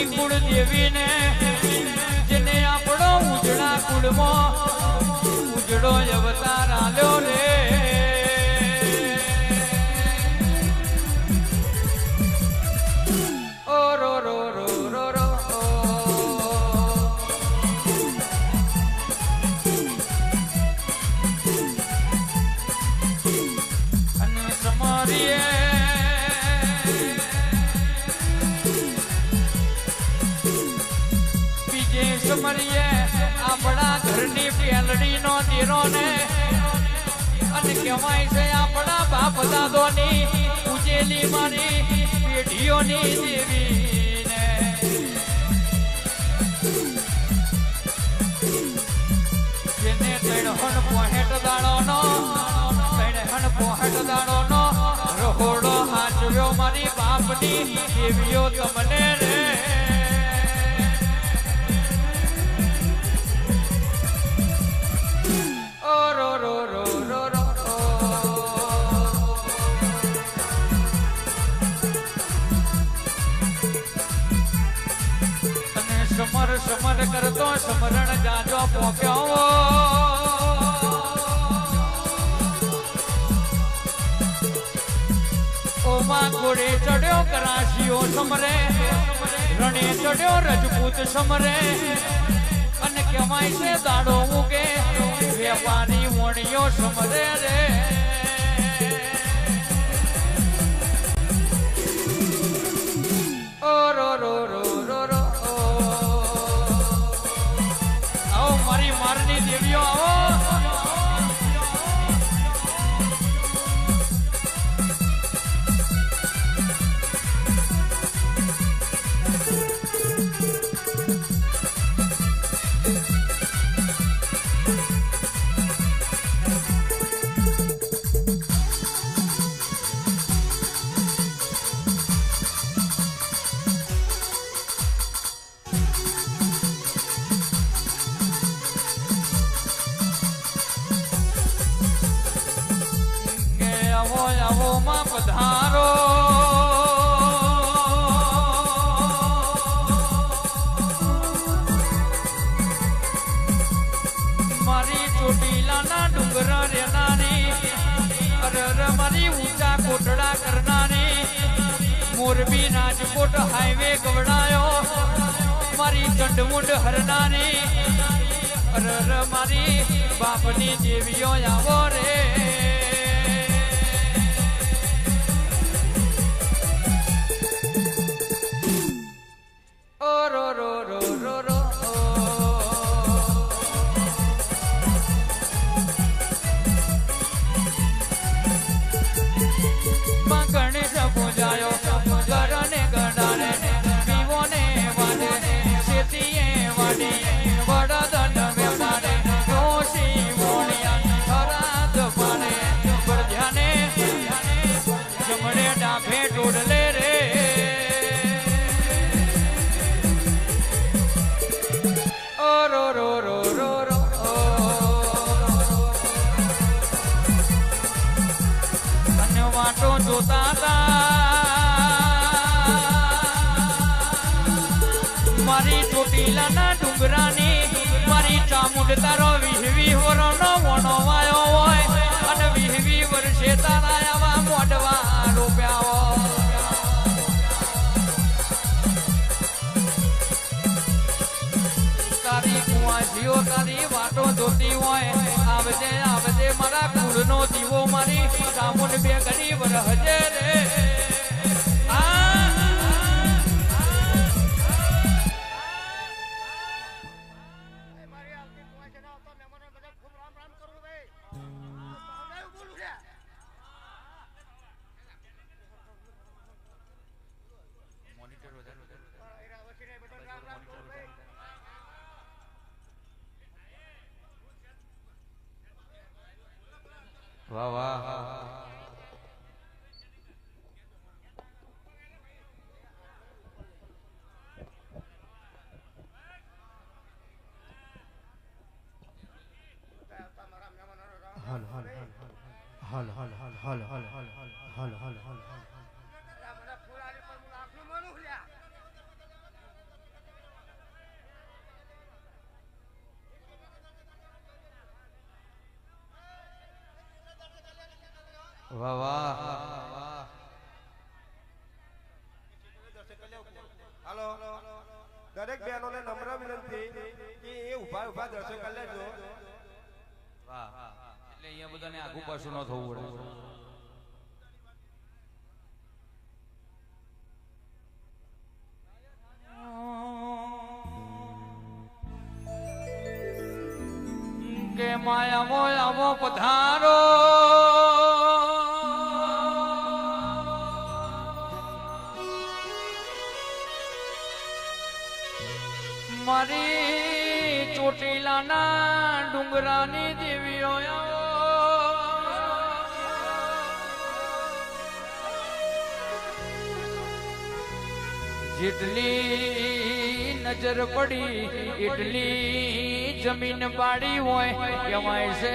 એવી કુળ દેવીને જેને આપણો ઉજળા કુળમાં ઉજળો અવતાર પેલડીનો ને અને કહેવાય છે આપણા બાપ દાદોની, પૂજેલી મારી પેઢીઓની દેવી જેને તૈણહણ પોહેટ દાડોનો, તૈણહણ પોહેટ દાડોનો રહોડો હાચવ્યો મારી બાપની, દેવીઓ તમને રે. સમર સમર કરતો સમરણ જાજો પોક્યો. ઓમાં ઘોડે ચડ્યો કરાશીઓ સમરે, રણે ચડ્યો રજપૂત સમરે. અને કહેવાય છે દાડો ઉગે વેપારી વણિયો સમરે રે. આવો માં પધારો. મારી ચોટીલાના ડુંગર રેનારી અરે અરે મારી ઊંચા કોટડા કરનારી, મોરબી રાજકોટ હાઈવે ગવડાયો. મારી ચંડમુંડ હરનારી અરે અરે મારી બાપની દેવીઓ આવો રે. ચોટીલાના ડુંગરાની. મારી ચામુંડ તારો વિહવી હોરોનો વણો વાયો હોય. અને વિહવી વર્ષે તારા આવા મોઢવા રોપ્યા હોય. તારી વાટો જોતી હોય. આવજે આવજે મારા કુળનો દીવો મારી. સામુન બે ગરીબ વરહજે રે. વાહ વાહ. હાલો. દરેક બહેનોને નમ્ર વિનંતી કે એ ઊભા ઊભા દર્શન કરી લેજો. વાહ. એટલે અહીંયા બધાને આગુ પાછું ન થવું પડે. કે માયા મો પધારો. ડુંગરાની દેવીઓ જેટલી નજર પડી, એટલી જમીન પાડી હોય કહેવાય છે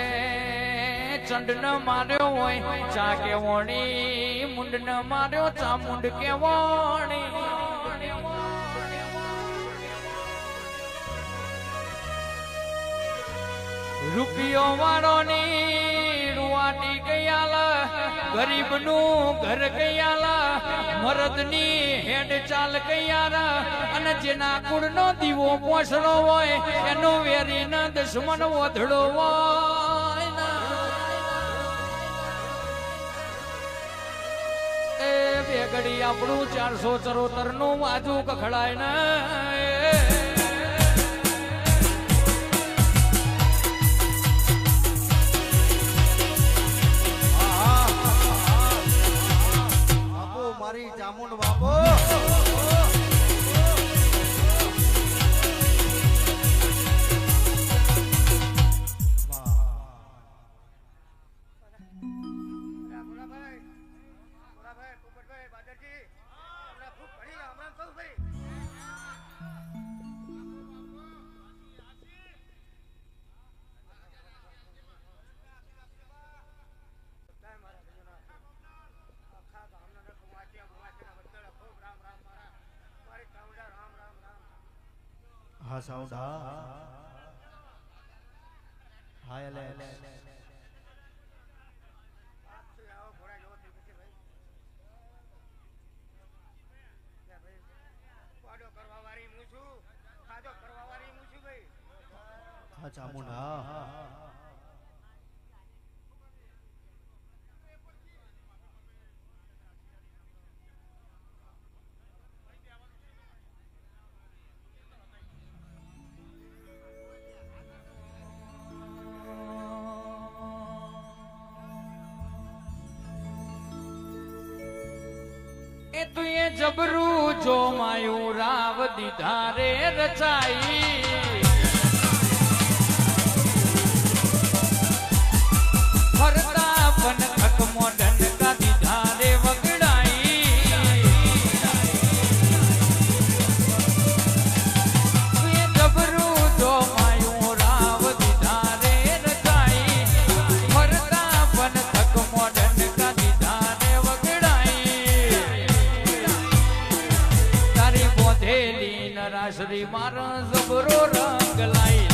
ચંડ ન માર્યો હોય, ચા કેવણી મુંડ ન માર્યો, ચા મુંડ કેવણી. રૂપિયો વાળો ની રૂવાટી ગયાલા ગરીબનું ઘર ગયાલા મરદની હેડ ચાલ ગયારા અને જેના કુળ નો દીવો પોસડો હોય, એનો વેરી ના દુશ્મન વધડો હોય એ બે ઘડી આપણું ચારસો ચરોતરનું બાજુ કખડાય ને. હા સાઉન્ડ હા હા એલે હા આવો હા હા થઈ એ તું એ જબરું જો માયું રાવ દીધા રે રચાઈ. નરાશ્રી મારા જબરો રંગ લાઈ.